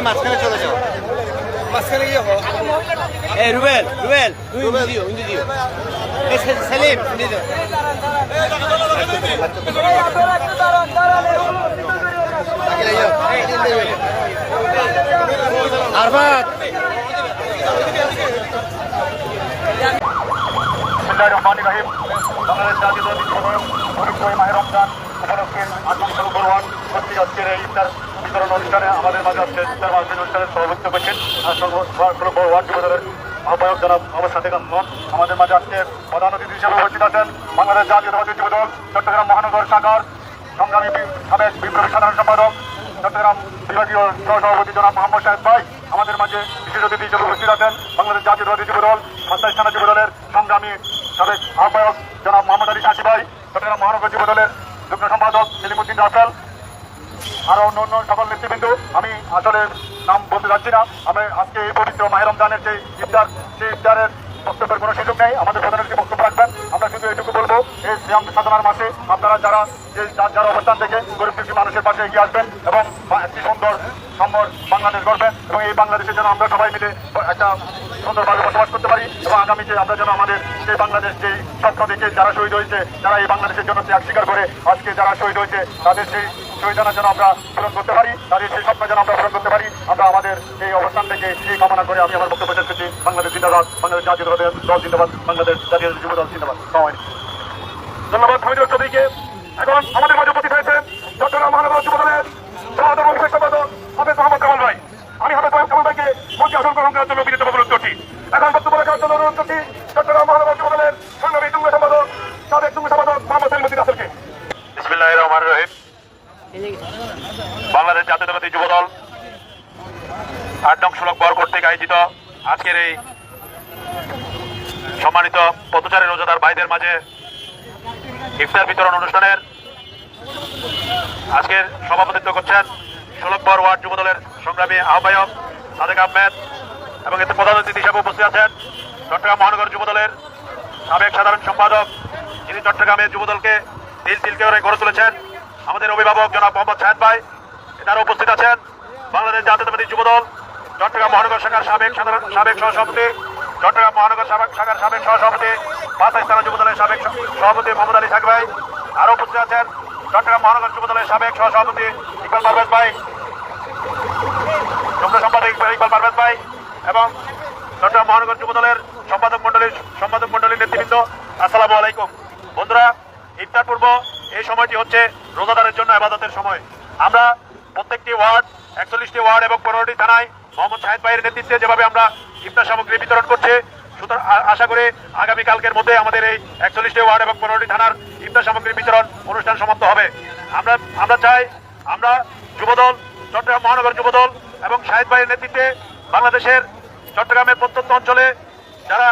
তুমি মাঝখানে চলে যাও। মাঝখানে গিয়ে হো এ রুবেল রুবেল তুমি ইন্দু দিও ইন্দু দিও। এ সেলিম ইন্দু দিও। আরফাত বাংলাদেশ জাতীয় দল পবিত্র মাহের রমজান উপলক্ষে আজকে শুরু করওয়ান কর্তৃক আজকের এই ইফতার বিতরণ অনুষ্ঠানে আমাদের মাঝে আজকে ইফতার মাহফিল অনুষ্ঠানে সভাপতিত্ব করছেন ওয়ার্ড আহ্বায়ক জনাব সাদেক আহমদ। আমাদের মাঝে আজকে প্রধান অতিথি হিসেবে উপস্থিত আছেন বাংলাদেশ জাতীয়তাবাদী যুবদল চট্টগ্রাম মহানগর শাখার সংগ্রামী সাবেক বিপ্লবী সাধারণ সম্পাদক চট্টগ্রাম বিভাগীয় সহসভাপতি জনাব মোহাম্মদ সাহেব ভাই। আমাদের মাঝে বিশেষ অতিথি হিসেবে উপস্থিত আছেন বাংলাদেশ জাতীয়তাবাদী যুবদল মাস্টার থানা যুবদলের সংগ্রামী সাবেক আহ্বায়ক জনাব মোহাম্মদ আলী কাশি ভাই। চট্টগ্রাম মহানগর যুবদলের যুগ্ম সম্পাদক সেলিমুদ্দিন রাফেল। আরও অন্য অন্য সকল নেতৃবৃন্দ, আমি আসলে নাম বলতে যাচ্ছি না। আমি আজকে এই পবিত্র মাহের রমজানের যে ইফতার, সেই ইফতারের বক্তব্যের কোনো সুযোগ নেই। আমাদের প্রধান অতিথি বক্তব্য রাখবেন। আমরা শুধু এটুকু বলব, এই শ্রীরাম সাধনার মাসে আপনারা যারা যে যার যার অবস্থান থেকে গরিব দুঃখী মানুষের পাশে এগিয়ে আসবেন এবং একটি সুন্দর সম্বর বাংলাদেশ গড়বেন এবং এই বাংলাদেশের জন্য আমরা সবাই মিলে একটা সুন্দরভাবে বসবাস করতে পারি এবং আগামীতে আমরা যেন আমাদের সেই বাংলাদেশ যে স্বপ্ন দেখে যারা শহীদ হয়েছে, যারা এই বাংলাদেশের জন্য ত্যাগ স্বীকার করে, আজকে যারা শহীদ হয়েছে, তাদের সেই শহীদানা যেন আমরা পূরণ করতে পারি তাদের সেই স্বপ্ন যেন আমরা পূরণ করতে পারি। আমরা আমাদের এই অবস্থান থেকে এই কামনা করে আমি আমার বক্তব্য শেষ করছি। বাংলাদেশ জিন্দাবাদ, বাংলাদেশ জাতীয় দল জিন্দাবাদ, বাংলাদেশ জাতীয় যুব দল জিন্দাবাদ। ধন্যবাদ হামিদুল চৌধুরীকে এখন আমাদের মাঝে উপস্থিত হয়েছে চট্টগ্রাম মহানগর যুব দলের সমাধান অভিষেক সম্পাদক হাফেজ মোহাম্মদ কামাল ভাই। আমি হাফেজ মোহাম্মদ কামাল ভাইকে মঞ্চে আসন গ্রহণ করার জন্য বিনীত অনুরোধ করছি। এখন বক্তব্য রাখার জন্য অনুরোধ করছি চট্টগ্রাম মহানগর যুব দলের সংগ্রামী যুগ্ম সম্পাদক সাবেক যুগ্ম সম্পাদক মোহাম্মদ সেলিমুদ্দিন রাসেলকে বিসমিল্লাহ রহমান রহিম বাংলাদেশ জাতীয়তাবাদী যুব দল আট নং বর কর্তৃক আয়োজিত আজকের এই সম্মানিত পথচারী রোজাদার ভাইদের মাঝে ইফতার বিতরণ অনুষ্ঠানের আজকের সভাপতিত্ব করছেন ষোলকবর ওয়ার্ড যুব দলের সংগ্রামী আহ্বায়ক সাদেক আহমেদ এবং এতে প্রধান অতিথি হিসেবে উপস্থিত আছেন চট্টগ্রাম মহানগর যুব দলের সাবেক সাধারণ সম্পাদক যিনি চট্টগ্রামের যুব দলকে তিল তিল করে গড়ে তুলেছেন। আমাদের অভিভাবক জনাব মোহাম্মদ সাহেদ ভাই তারা উপস্থিত আছেন। বাংলাদেশ জাতীয়তাবাদী যুব দল চট্টগ্রাম মহানগর শাখার সাবেক সাধারণ সাবেক সহসভাপতি, চট্টগ্রাম মহানগর শাখার সাবেক সহসভাপতি বাতাস থানা যুব দলের সাবেক সভাপতি মোহাম্মদ আলী সাক ভাই আরও উপস্থিত আছেন চট্টগ্রাম মহানগর যুব দলের সাবেক সহসভাপতি ইকবাল পারভেজ ভাই, যুগ্ম সম্পাদক ইকবাল পারভেজ ভাই এবং চট্টগ্রাম মহানগর যুব দলের সম্পাদক মন্ডলীর সম্পাদক মন্ডলীর নেতৃবৃন্দ। আসসালামু আলাইকুম। বন্ধুরা, ইফতার পূর্ব এই সময়টি হচ্ছে রোজাদারের জন্য আবাদতের সময়। আমরা প্রত্যেকটি ওয়ার্ড, একচল্লিশটি ওয়ার্ড এবং পনেরোটি থানায় মোহাম্মদ শাহেদ ভাইয়ের নেতৃত্বে যেভাবে আমরা ইফতার সামগ্রী বিতরণ করছে, সুতরাং আশা করে আগামী কালকের মধ্যে আমাদের এই একচল্লিশটি ওয়ার্ড এবং পনেরোটি থানার ইফতার সামগ্রী বিতরণ অনুষ্ঠান সমাপ্ত হবে। আমরা আমরা চাই আমরা যুবদল, চট্টগ্রাম মহানগর যুবদল এবং শাহেদ ভাইয়ের নেতৃত্বে বাংলাদেশের চট্টগ্রামের প্রত্যন্ত অঞ্চলে যারা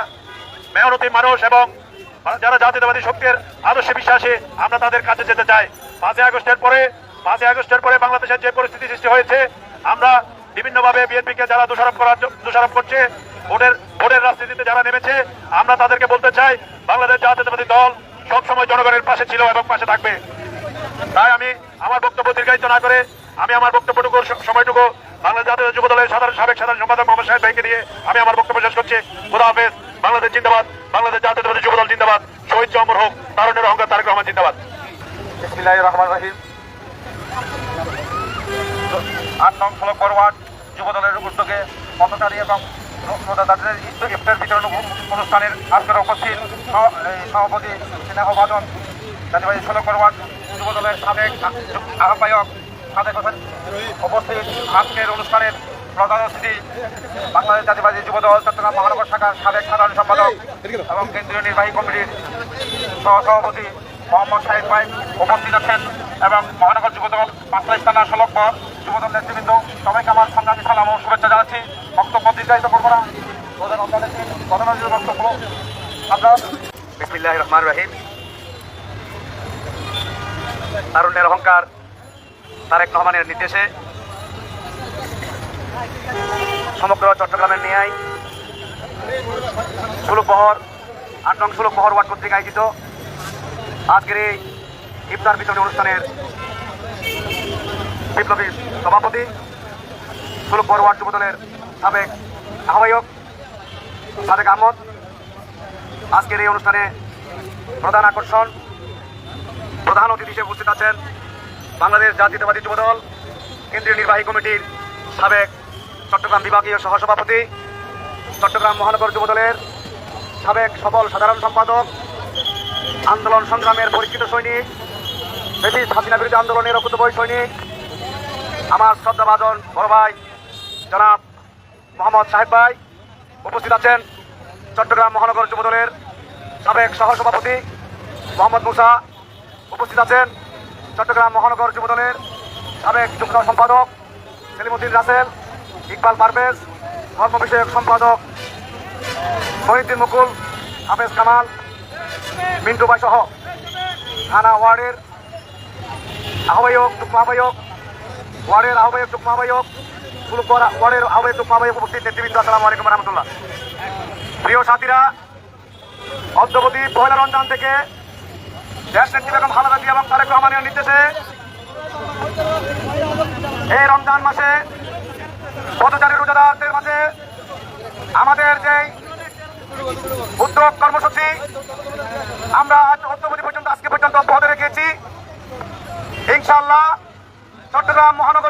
মেহনতি মানুষ এবং যারা জাতীয়তাবাদী শক্তির আদর্শে বিশ্বাসে, আমরা তাদের কাছে যেতে চাই। পাঁচই আগস্টের পরে, পাঁচই আগস্টের পরে বাংলাদেশের যে পরিস্থিতি সৃষ্টি হয়েছে, আমরা বিভিন্নভাবে বিএনপিকে যারা দোষারোপ করার দোষারোপ করছে, ভোটের ভোটের রাজনীতিতে যারা নেমেছে, আমরা তাদেরকে বলতে চাই, বাংলাদেশ জাতীয়তাবাদী দল সবসময় জনগণের পাশে ছিল এবং পাশে থাকবে। তাই আমি আমার বক্তব্য দীর্ঘায়িত না করে, আমি আমার বক্তব্যটুকু সময়টুকু বাংলাদেশ জাতীয় যুব দলের সাধারণ সাবেক সাধারণ সম্পাদক মোহাম্মদ সাহেব ভাইকে দিয়ে আমি আমার বক্তব্য শেষ করছি। খুদা হাফেজ, বাংলাদেশ জিন্দাবাদ, বাংলাদেশ জাতীয়তাবাদী যুব দল জিন্দাবাদ, শহীদ অমর হোক তারুণের অহংকার তারেক রহমান জিন্দাবাদ। বিসমিল্লাহ রহমান রহিম। আট নং ষোলো ফরওয়ার্ড যুব দলের উদ্যোগে পথচারী এবং রোজাদারদের ইফতার বিতরণ অনুষ্ঠানের আজকের উপস্থিত সভাপতি স্নেহভাজন জাতীয়বাদী ষোলো ফরওয়ার্ড যুব দলের সাবেক আহ্বায়ক সাদেক হোসেন উপস্থিত আজকের অনুষ্ঠানের প্রধান অতিথি বাংলাদেশ জাতীয়বাদী যুব দল চট্টগ্রাম মহানগর শাখার সাবেক সাধারণ সম্পাদক এবং কেন্দ্রীয় নির্বাহী কমিটির সহসভাপতি মোহাম্মদ সাহেব ভাই উপস্থিত আছেন এবং মহানগর যুবদল পাঁচলাই থানা ষোলক যুবদল নেতৃবৃন্দ, সবাইকে আমার সংগ্রামী সালাম ও শুভেচ্ছা জানাচ্ছি। বক্তব্য দীর্ঘায়িত করব না। তারুণ্যের অহংকার তারেক রহমানের নির্দেশে। সমগ্র চট্টগ্রামের নিয়ায়। সুলভবহর আট নং সুলভবহর ওয়ার্ড কর্তৃক আয়োজিত আজকের এই ইফতার বিতরণী অনুষ্ঠানের বিপ্লবী সভাপতি ষোলপুর ওয়ার্ড যুবদলের সাবেক আহ্বায়ক সাদেক আহমদ। আজকের এই অনুষ্ঠানে প্রধান আকর্ষণ, প্রধান অতিথি হিসেবে উপস্থিত আছেন বাংলাদেশ জাতীয়তাবাদী যুবদল, কেন্দ্রীয় নির্বাহী কমিটির সাবেক চট্টগ্রাম বিভাগীয় সহসভাপতি, চট্টগ্রাম মহানগর যুবদলের সাবেক সফল সাধারণ সম্পাদক আন্দোলন সংগ্রামের পরিচিত সৈনিক, ব্রিটিশ হাসিনা বিরোধী আন্দোলনের অকুতবয় সৈনিক, আমার শ্রদ্ধাভাজন বড় ভাই, জনাব মোহাম্মদ সাহেব ভাই উপস্থিত আছেন চট্টগ্রাম মহানগর যুবদলের সাবেক সহসভাপতি মোহাম্মদ মুসা উপস্থিত আছেন চট্টগ্রাম মহানগর যুবদলের সাবেক যুগ্ম সম্পাদক সেলিমুদ্দিন রাসেল, ইকবাল পারভেজ, ধর্ম বিষয়ক সম্পাদক মহিউদ্দিন মুকুল, হাফেজ কামাল মিন্টু ভাই সহ থানা ওয়ার্ডের আহ্বায়ক, যুগ্ম আহ্বায়ক, ওয়ার্ডের আহ্বায়ক, যুগ্ম আহ্বায়ক ওয়ার্ডের আহ্বায়ক, যুগ্ম আহ্বায়ক উপস্থিত নেতৃবৃন্দ আসসালামু আলাইকুম রহমতুল্লাহ। প্রিয় সাথীরা, অদ্যবধি পয়লা রমজান থেকে দেশ নেত্রী বেগম খালেদা জিয়া এবং তারেক রহমানের নির্দেশে এই রমজান মাসে পথচারী রোজাদারদের মাঝে আমাদের যে উদ্যোগ কর্মসূচি। আমরা আজ অদ্যবধি পর্যন্ত আজকে পর্যন্ত অব্যাহত রেখেছি। ইনশাল্লাহ চট্টগ্রাম মহানগরের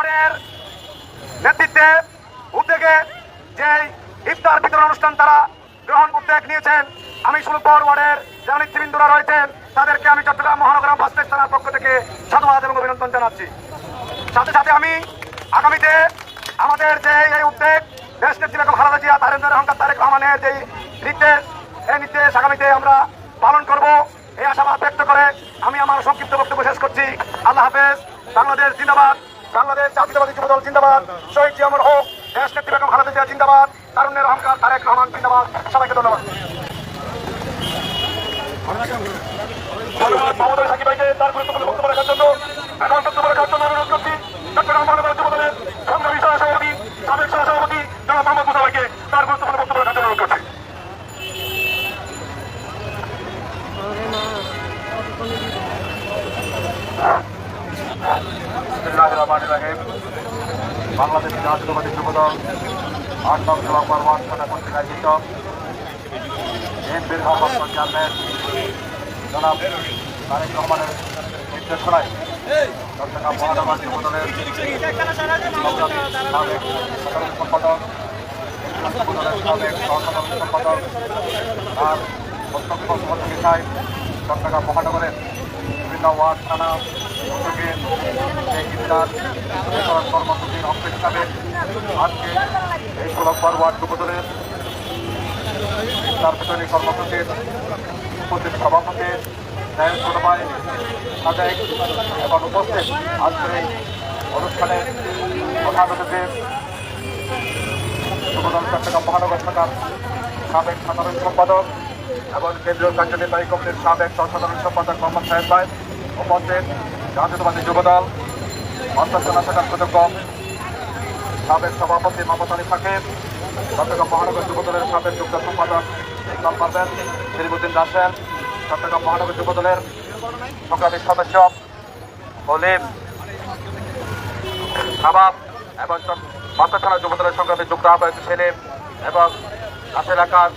ওয়ার্ডের নেতৃত্বে উদ্যোগে যে ইফতার বিতরণ অনুষ্ঠান তারা গ্রহণ উদ্যোগ নিয়েছেন, আমি সুলপুর ওয়ার্ডের যারা নেতৃবৃন্দরা রয়েছেন, তাদেরকে আমি চট্টগ্রাম মহানগর ফাস্টেজ থানার পক্ষ থেকে সাধুবাদ এবং অভিনন্দন জানাচ্ছি। সাথে সাথে আমি আগামীতে আমাদের যে এই উদ্যোগ, দেশ নেত্রী বেগম খালেদা জিয়া তারেন্দ্র অহংকার, তারেক রহমানের যে নির্দেশ এই নির্দেশ আগামীতে আমরা পালন করব, এই আশাবাদ ব্যক্ত করে আমি আমার সংক্ষিপ্ত বক্তব্য শেষ করছি। আল্লাহ হাফেজ, বাংলাদেশ জিন্দাবাদ। বাংলাদেশ জাতীয়তাবাদী যুবদল জিন্দাবাদ। শহীদ জিয়ামর হোক দেশ নেত্রী বেগম খালেদা জিয়া জিন্দাবাদ। তারুণ্যের অহংকার তারেক রহমান জিন্দাবাদ। সবাইকে ধন্যবাদ। ধন্যবাদ সাকিব ভাইকে তার গুরুত্বপূর্ণ বক্তব্য রাখার জন্য। এখন বক্তব্য রাখার জন্য অনুরোধ করছি। চট্টগ্রাম মহানগর যুবদলের সংগ্রামী সহসভাপতি সাবেক সহসভাপতি জনাব মোহাম্মদ মুসা ভাইকে তার গুরুত্বপূর্ণ বক্তব্য রাখার জন্য অনুরোধ করছি বিসমিল্লাহির রহমানির রহিম বাংলাদেশ জাতীয়তাবাদী যুবদল, আট নং নভেম্বর ওয়ার্ড থানা কর্তৃক আয়োজিত বিএনপির ভারপ্রাপ্ত চেয়ারম্যান জনাব তারেক রহমানের নির্দেশনায় চট্টগ্রাম মহানগর যুবদলের সাবেক সাধারণ সম্পাদক, যুবদলের সাবেক সহসাধারণ সম্পাদক আর অধ্যক্ষ সহযোগিতায় চট্টগ্রাম মহানগরের বিভিন্ন ওয়ার্ড থানা উদ্যোগে ইফতার কর্মসূচির অংশ হিসাবে আজকে এই গোলকবার ওয়ার্ড যুবদলের ইফতার বিতরণী কর্মসূচির উপস্থিত সভাপতি নায়ক ছোটভাই সাজাই এবং উপস্থিত। আজকের এই অনুষ্ঠানে প্রধান অতিথি যুবদল চট্টগ্রাম মহানগর শাখার সাবেক সাধারণ সম্পাদক এবং কেন্দ্রীয় কার্যনির্বাহী কমিটির সাবেক সাধারণ সম্পাদক মোহাম্মদ সাহেব ভাই। উপস্থিত জাতীয়তাবাদী যুবদল অন্তর্জনা শাখার সুযোগ্য সাবেক সভাপতি মোহাম্মদ আলী সাকিব চট্টগ্রাম মহানগর যুবদলের সাবেক যুগ্ম সম্পাদক ইকবাল পারভেজ সিরিবুদ্দিন রাসেল চট্টগ্রাম মহানগর যুবদলের সংগ্রামী সদস্য হলিম শাবাব এবং বাচ্চা যুবদলের সংগ্রামী যুক্ত আহ্বায়ক সেলিম এবং কাছে এলাকার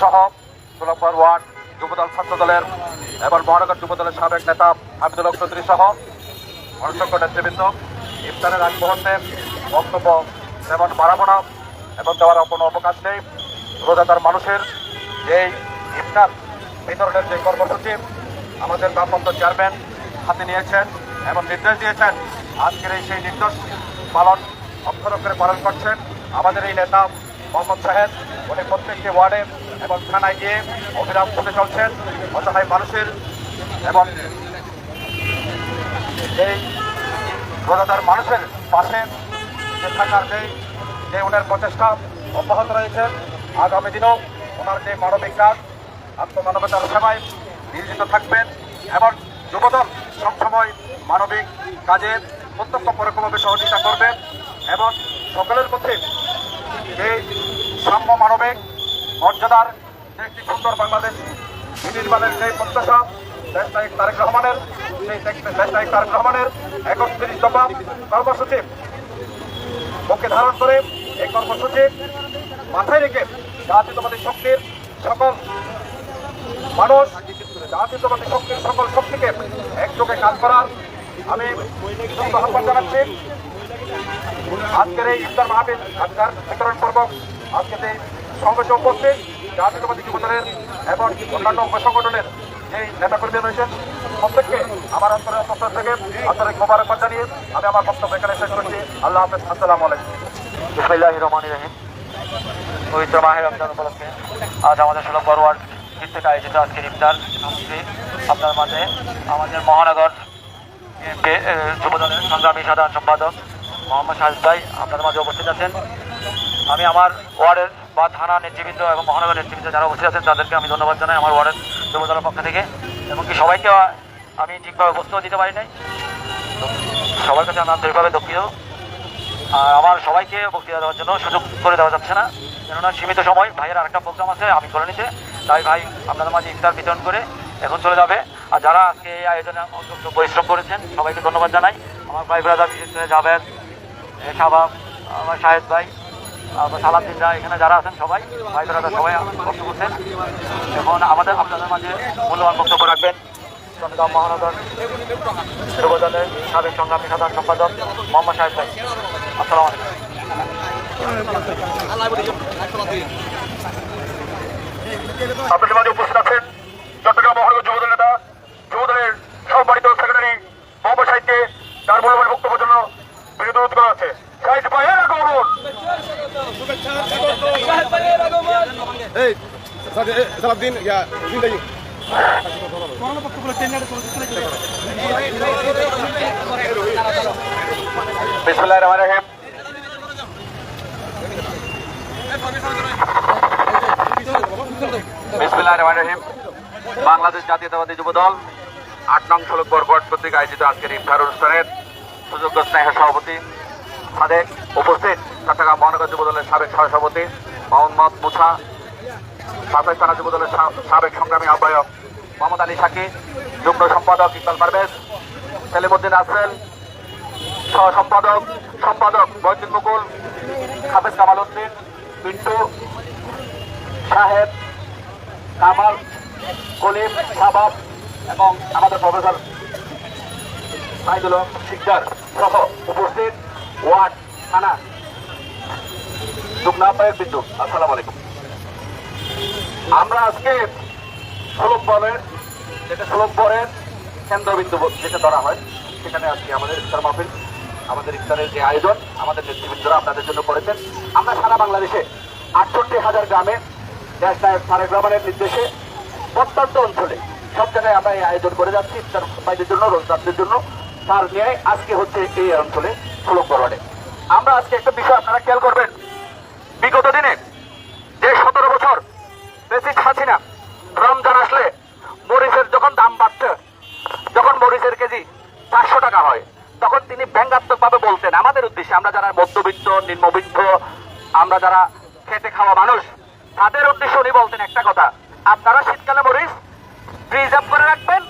সহ গোলাপর ওয়ার্ড যুবদল ছাত্র দলের এবং মহানগর যুবদলের সাবেক নেতা আব্দুল চৌধুরী সহ অসংখ্য নেতৃবৃন্দ। ইফতারের আগ মুহূর্তে বক্তব্য যেমন বাড়াবো না এবং দেওয়ার কোনো অবকাশ নেই। রোজাদার মানুষের এই ইফতার বিতরণের যে কর্মসূচি, আমাদের ভারপ্রাপ্ত চেয়ারম্যান হাতে নিয়েছেন এবং নির্দেশ দিয়েছেন, আজকের এই সেই নির্দেশ পালন অক্ষর অক্ষরে পালন করছেন। আমাদের এই নেতা মোহাম্মদ সাহেব, উনি প্রত্যেকটি ওয়ার্ডে এবং থানায় গিয়ে অবিরাম করে চলছেন, অসহায় মানুষের এবং এই রোজাদার মানুষের পাশে যে থাকার যে যে ওনার প্রচেষ্টা অব্যাহত রয়েছে, আগামী দিনেও ওনার যে মানবিক কাজ, আত্মমানবতার সেবায় নিয়োজিত থাকবেন এবং যুবদল সবসময় মানবিক কাজে প্রত্যক্ষ পরোক্ষভাবে সহযোগিতা করবেন এবং সকলের মধ্যে এই সাম্য মানবিক মর্যাদার একটি সুন্দর বাংলাদেশ। নির্মাণের যে প্রত্যাশা দেশ নায়ক তারেক রহমানের, সেই দেশ নায়ক তারেক রহমানের একত্রিশ দফা কর্মসূচি। মুখে ধারণ করে এই কর্মসূচি মাথায় রেখে জাতীয়তাবাদী শক্তির সকল মানুষ, জাতীয়তাবাদী শক্তির সকল শক্তিকে একযোগে কাজ করার আমি আহ্বান জানাচ্ছি আজকের এই ইফতার মাহফিল আজকার বিতরণ পর্ব আজকের এই সমাবেশে উপস্থিত জাতীয়তাবাদী যুবদলের এবং অন্যান্য সংগঠনের যে নেতাকর্মী রয়েছেন, প্রত্যেককে আমার অন্তরের পক্ষ থেকে আন্তরিক মোবারকবাদ জানিয়ে আমি আমার বক্তব্য এখানে শেষ করছি। আল্লাহ হাফেজ, আসসালামু আলাইকুম। পবিত্র মাহের রমজান উপলক্ষে আজ আমাদের ষোলো দিক থেকে আয়োজিত আজকের ইফতার আপনার মাঝে আমাদের মহানগর যুবদলের সংগ্রামী সাধারণ সম্পাদক মোহাম্মদ শাহিদ ভাই, আপনাদের মাঝে উপস্থিত আছেন। আমি আমার ওয়ার্ডের বা থানা নেতৃবৃন্দ এবং মহানগর নেতৃবৃন্দ যারা উপস্থিত আছেন, তাদেরকে আমি ধন্যবাদ জানাই আমার ওয়ার্ডের যুবদলের পক্ষ থেকে। এমনকি সবাইকে আমি ঠিকভাবে বসতেও দিতে পারি নাই। সবার কাছে আমি আন্তরিকভাবে দুঃখিত। আর আমার সবাইকে বক্তৃতা দেওয়ার জন্য সুযোগ করে দেওয়া যাচ্ছে না। কেননা সীমিত সময় ভাইয়ের আরেকটা প্রোগ্রাম আছে, আমি করে নিতে তাই ভাই, আপনাদের মাঝে ইফতার বিতরণ করে এখন চলে যাবে। আর যারা আজকে এই আয়োজনে অত্যন্ত পরিশ্রম করেছেন, সবাইকে ধন্যবাদ জানাই। আমার ভাই ব্রাদার বিশেষ করে জাভেদ শাবাব, আমার শাহেদ ভাই আমার সালাদ্দিন দা, এখানে যারা আছেন সবাই, ভাই ব্রাদার সবাই কষ্ট করছেন। এখন আমাদের আপনাদের মাঝে মূল্যবান বক্তব্য রাখবেন। চট্টগ্রাম মহানগর যুবদলের সাবেক সংগ্রামী সাধারণ সম্পাদক মোহাম্মদ সাহেব ভাই। আসসালামু আপনাদের মাঝে উপস্থিত আছেন চট্টগ্রাম মহানগর যুবদল নেতা যুবদলের সম্মানিত সেক্রেটারি মোহাম্মদ সাহিদকে তার মূল্যবান বক্তব্যের জন্য বিরোধ করা আছে সাহিদ ভাইয়ের আগমন এই সালাউদ্দিন জিন্দাগি বিসমুল্লাহ রহমান রহিম। বিসমুল্লাহ রহমান রহিম। বাংলাদেশ জাতীয়তাবাদী যুবদল আট নং সড়ক বরবট কর্তৃক আয়োজিত আজকের ইফতার অনুষ্ঠানের সুযোগ্য স্নেহ সভাপতি সাদেক উপস্থিত। চট্টগ্রাম মহানগর যুবদলের সাবেক সহসভাপতি মোহাম্মদ মুছা। সাতাশ থানা যুবদলের সাবেক সংগ্রামী আহ্বায়ক মোহাম্মদ আলী সাকি, যুগ্ম সম্পাদক ইকবাল পারভেজ, সেলিমুদ্দিন আসেল সহ সম্পাদক সম্পাদক মহিউদ্দিন মুকুল, হাফেজ কামাল উদ্দিন পিন্টু সাহেব কামাল, কলিম, শাবাব এবং আমাদের প্রফেসর সাইদুল শিকদার সহ উপস্থিত ওয়ার্ড থানা। যুগ্ম আহ্বায়ক বিন্দু, আসসালামু আলাইকুম। আমরা আজকে সুলভ বলের, যেটা সুলভ বরের কেন্দ্রবিন্দু যেটা ধরা হয়, সেখানে আজকে আমাদের ইফতার মাহফিল, আমাদের ইফতারের যে আয়োজন, আমাদের নেতৃবৃন্দরা আপনাদের জন্য করেছেন। আমরা সারা বাংলাদেশে আটষট্টি হাজার গ্রামে দেশ নায়ক তারেক রহমানের নির্দেশে প্রত্যন্ত অঞ্চলে সব জায়গায় আমরা এই আয়োজন করে যাচ্ছি, ইফতার ভাইদের জন্য রোজদারদের জন্য। তার ন্যায় আজকে হচ্ছে এই অঞ্চলে সুলভ বরওয়ার্ডে আমরা আজকে একটা বিষয় আপনারা খেয়াল করবেন। বিগত দিনে যে সতেরো বছর বেশি হাসিনা রমজান আসলে মরিচের যখন দাম বাড়ছে, যখন মরিচের কেজি চারশো টাকা হয়, তখন তিনি ব্যঙ্গাত্মক ভাবে বলতেন, আমাদের উদ্দেশ্যে আমরা যারা মধ্যবিত্ত, নিম্নবিত্ত, আমরা যারা খেটে খাওয়া মানুষ, তাদের উদ্দেশ্যে উনি বলতেন একটা কথা, আপনারা শীতকালে মরিচ প্রিজার্ভ করে রাখবেন,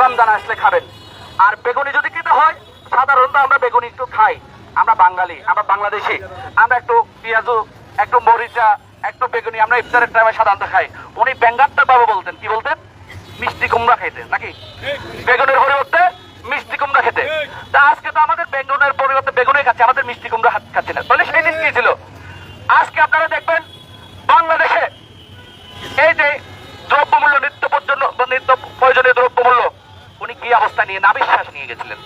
রমজান আসলে খাবেন। আর বেগুনি যদি খেতে হয়, সাধারণত আমরা বেগুনি একটু খাই। আমরা বাঙালি, আমরা বাংলাদেশি, আমরা একটু পেঁয়াজু, একটু মরিচা একটু বেগুনি, আমরা ইফতারের টাইমে সাধারণত খাই। উনি ব্যঙ্গাত্মক ভাবে বলতেন, কি বলতেন? মিষ্টি কুমড়া খেতে, নাকি? বেগুনের পরিবর্তে মিষ্টি কুমড়া খেতে। তা আজকে তো আমাদের বেগুনের পরিবর্তে বেগুনের খাচ্ছে, আমাদের মিষ্টি কুমড়া খাচ্ছে না। তাহলে সেই দিন কি আজকে আপনারা দেখবেন, বাংলাদেশে এই যে দ্রব্যমূল্য, নিত্য পর্যন্ত নিত্য প্রয়োজনীয় দ্রব্যমূল্য, উনি কি অবস্থা নিয়ে নাবিশ্বাস নিয়ে গেছিলেন?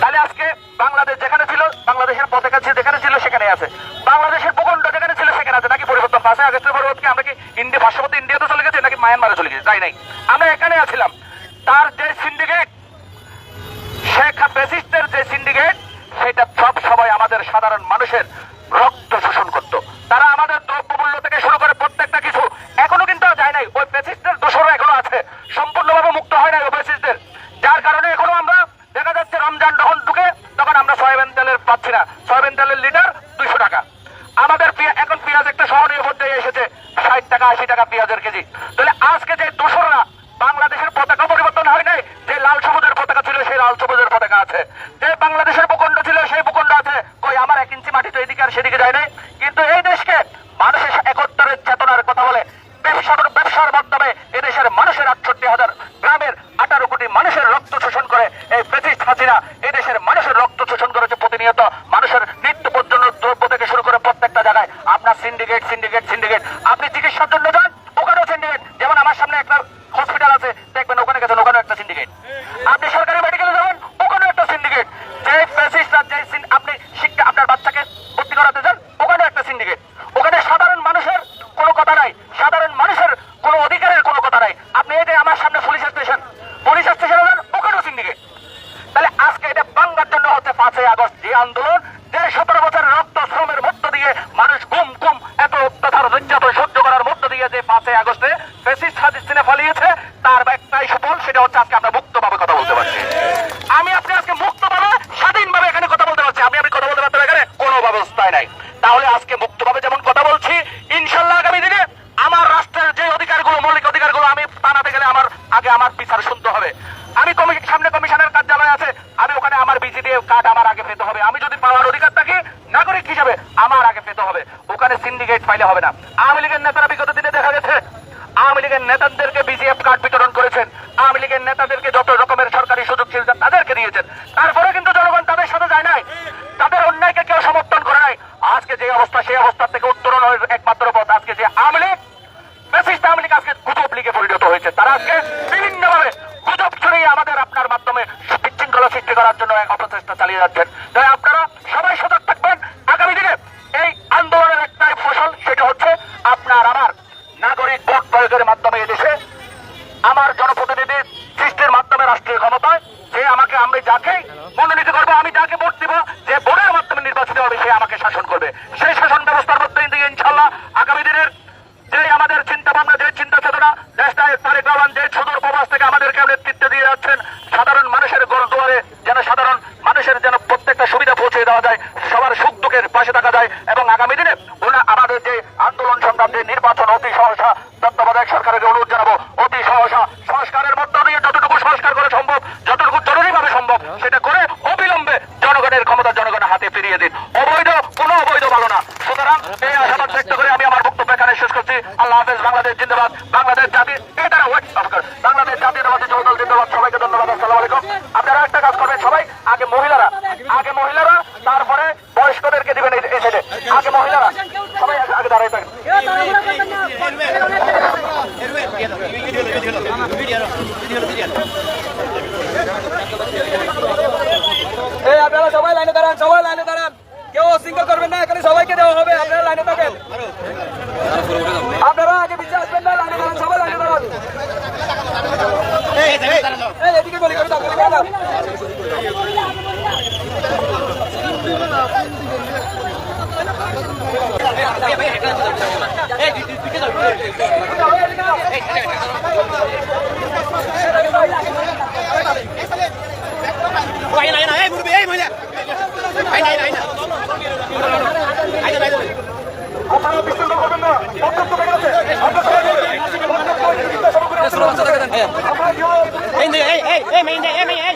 তাহলে আজকে বাংলাদেশ যেখানে ছিল, বাংলাদেশের পতাকা যেখানে ছিল সেখানে আছে। বাংলাদেশের ভূখণ্ড যেখানে ছিল সেখানে আছে পাশে আগস্টের পরিবর্তন আমরা কি ইন্ডিয়া ইন্ডিয়াতে চলে নাকি মায়ানমারে চলে যাই নাই। আমরা এখানে আছিলাম। তার যে সিন্ডিকেট শেখ প্রেসিস্টে আমাদের সাধারণ মানুষের রক্ত শোষণ করত। তারা আমাদের দ্রব্যমূল্য থেকে শুরু করে প্রত্যেকটা কিছু। এখনও কিন্তু যায় নাই। ওই দোষরও এখনও আছে। সম্পূর্ণভাবে মুক্ত হয় নাই ওই যার কারণে এখনও আমরা দেখা যাচ্ছে রমজান যখন ঢুকে, তখন আমরা সয়াবিন তেলের পাচ্ছি না। সয়াবিন তেলের লিটার দুইশো টাকা আমাদের পেঁয়া- এখন পেঁয়াজ একটা সহনীয় পর্যায়ে এসেছে ষাট টাকা আশি টাকা পেঁয়াজের কেজি। তাহলে আজকে যে দোসররা বাংলাদেশের পতাকা পরিবর্তন হয় নাই যে লাল সবুজের পতাকা ছিল সেই লাল সবুজের পতাকা আছে যে বাংলাদেশের ভূখণ্ড ছিল সেই ভূখণ্ড আছে কই আমার এক ইঞ্চি মাটি তো এদিকে আর সেদিকে যায় নাই কিন্তু এই দেশকে মানুষের একত্তরের চেতনার কথা বলে ব্যবসার ব্যবসার মাধ্যমে এদেশের মানুষের আটষট্টি হাজার গ্রামের আঠারো কোটি মানুষের রক্ত শোষণ করে এই ব্রিটিশ হাসিনা এদেশের মানুষের রক্ত শোষণ করেছে প্রতিনিয়ত মানুষের নিত্য পর্যন্ত দ্রব্য থেকে শুরু করে প্রত্যেকটা জায়গায় আপনার সিন্ডিকেট সিন্ডিকেট সিন্ডিকেট আপনি চিকিৎসার জন্য যান ওখানেও সিন্ডিকেট যেমন আমার সামনে একটা হসপিটাল আছে দেখবেন ওখানে গেছেন ওখানেও একটা সিন্ডিকেট আপনি সরকারি মেডিকেলে যাবেন ওখানেও একটা সিন্ডিকেট যে ফ্যাসিস্টরা যে syn- আপনি শিক্ষা আপনার বাচ্চাকে ভর্তি করাতে যান ওখানেও একটা সিন্ডিকেট ওখানে সাধারণ মানুষের কোনো কথা নাই সাধারণ মানুষের কোনো অধিকারের কোনো কথা নাই আপনি এই যে আমার সামনে পুলিশ স্টেশন পুলিশ স্টেশনে যান ওখানেও সিন্ডিকেট তাহলে আজকে এটা বাংলার জন্য হচ্ছে পাঁচই আগস্ট যে আন্দোলন যে সতেরো বছরের রক্ত শ্রমের মধ্য দিয়ে মানুষ গুম গুম এত অত্যাচার নির্যাতন সহ্য করার মধ্য দিয়ে যে পাঁচই আগস্টে ফেসিস্ট হাদিসিনে ফলিয়েছে তার একটাই সফল সেটা হচ্ছে আজকে আমরা মুক্তভাবে কথা বলতে পারছি আমি আপনি আজকে মুক্তভাবে স্বাধীনভাবে এখানে কথা বলতে পারছি আমি আপনি কথা বলতে পারতাম এখানে কোনো ব্যবস্থায় নাই তাহলে আজকে মুক্তভাবে যেমন কথা বলছি ইনশাল্লাহ আগামী দিনে আমার রাষ্ট্রের যে অধিকারগুলো মৌলিক অধিকারগুলো আমি টানাতে গেলে আমার আগে আমার বিচার শুনতে হবে আমি কমি- সামনে কমিশনের কার্যালয় আছে আমি ওখানে আমার বিজিডি কার্ড আমার আগে পেতে হবে আমি যদি পাওয়ার অধিকার থাকি নাগরিক হিসাবে আমার আগে পেতে হবে ওখানে ফাইলে হবে না। আওয়ামী লীগের নেতারা বিগত দিনে দেখা গেছে, আওয়ামী লীগের নেতাদেরকে বিজিএফ কার্ড বিতরণ করেছেন, আওয়ামী লীগের নেতাদেরকে যত রকমের সরকারি সুযোগ ছিল তাদেরকে দিয়েছেন। তারপরে কিন্তু জনগণ তাদের সাথে যায় নাই। তাদের অন্যায়কে কেউ সমর্থন করে নাই। আজকে যে অবস্থা, সেই অবস্থা থেকে উত্তরণের একমাত্র পথ আজকে যে আওয়ামী লীগ ফ্যাসিস্ট আওয়ামী লীগ আজকে গুজব লীগে পরিণত হয়েছে। তারা আজকে বিভিন্নভাবে গুজব ছড়িয়ে আমাদের আপনার মাধ্যমে বিশৃঙ্খলা সৃষ্টি করার জন্য এক অপচেষ্টা চালিয়ে যাচ্ছেন। তাই আপনারা সবাই সজাগ ক্ষমতায় যে আমাকে আমি যাকে মনোনীত করব, আমি যাকে ভোট দিব, যে ভোটের মাধ্যমে নির্বাচিত হবে, সে আমাকে শাসন করবে। সেই শাসন ব্যবস্থার মধ্যে ইনশাল্লাহ আগামী দিনের যে আমাদের চিন্তা ভাবনা যে চিন্তা চেতনা দেশটায় তারেক রহমান যে সুদূর প্রবাস থেকে আমাদেরকে নেতৃত্ব দিয়ে যাচ্ছেন, সাধারণ মানুষের গড়দুয়ারে যেন সাধারণ মানুষের যেন প্রত্যেকটা সুবিধা পৌঁছে দেওয়া যায়, সবার সুখ দুঃখের পাশে থাকা যায়, এবং আগামী দিনে আমাদের যে আন্দোলন সংগ্রাম, যে নির্বাচন অতি সহসা তত্ত্বাবধায়ক সরকারের অনুরোধ জানাব অতি সহসা সংস্কারের মধ্য দিয়ে যতটুকু সংস্কার করা সম্ভব যতটুকু জরুরিভাবে সম্ভব সেটা করে অবিলম্বে জনগণের ক্ষমতা জনগণের হাতে ফিরিয়ে দিন অবৈধ কোনো অবৈধ ভালো না সুতরাং এই আশাবাদ ব্যক্ত করে আমি আমার বক্তব্য এখানে শেষ করছি আল্লাহ হাফেজ বাংলাদেশ জিন্দাবাদ বাংলাদেশ জাতি এই দ্বারা ওয়েট বাংলাদেশ জাতীয়তাবাদী জনদল জিন্দাবাদ সবাইকে ধন্যবাদ আসসালামু আলাইকুম আপনারা একটা কাজ করবেন সবাই আগে মহিলারা আগে মহিলারা তারপরে বয়স্কদেরকে দিবেন এই এই সাইডে আগে মহিলারা সবাই আগে- আগে দাঁড়াই থাকেন এই আপনারা সবাই লাইনে দাঁড়ান সবাই লাইনে দাঁড়ান কেউ অশৃঙ্খল করবেন না এখানে সবাইকে দেওয়া হবে আপনারা আগে পিছিয়ে আসবেন না লাইনে দাঁড়ান সবাই লাইনে দাঁড়ান এদিকে গলি করে দাও গলি করে দাও Ayun, ayun, ayun, murbi, ayun, mula. Ayun, আপনারা বিশৃঙ্খল করবেন না অত্যন্ত বেড়ে গেছে আমরা সবাই মিলে এই এই এই এই কি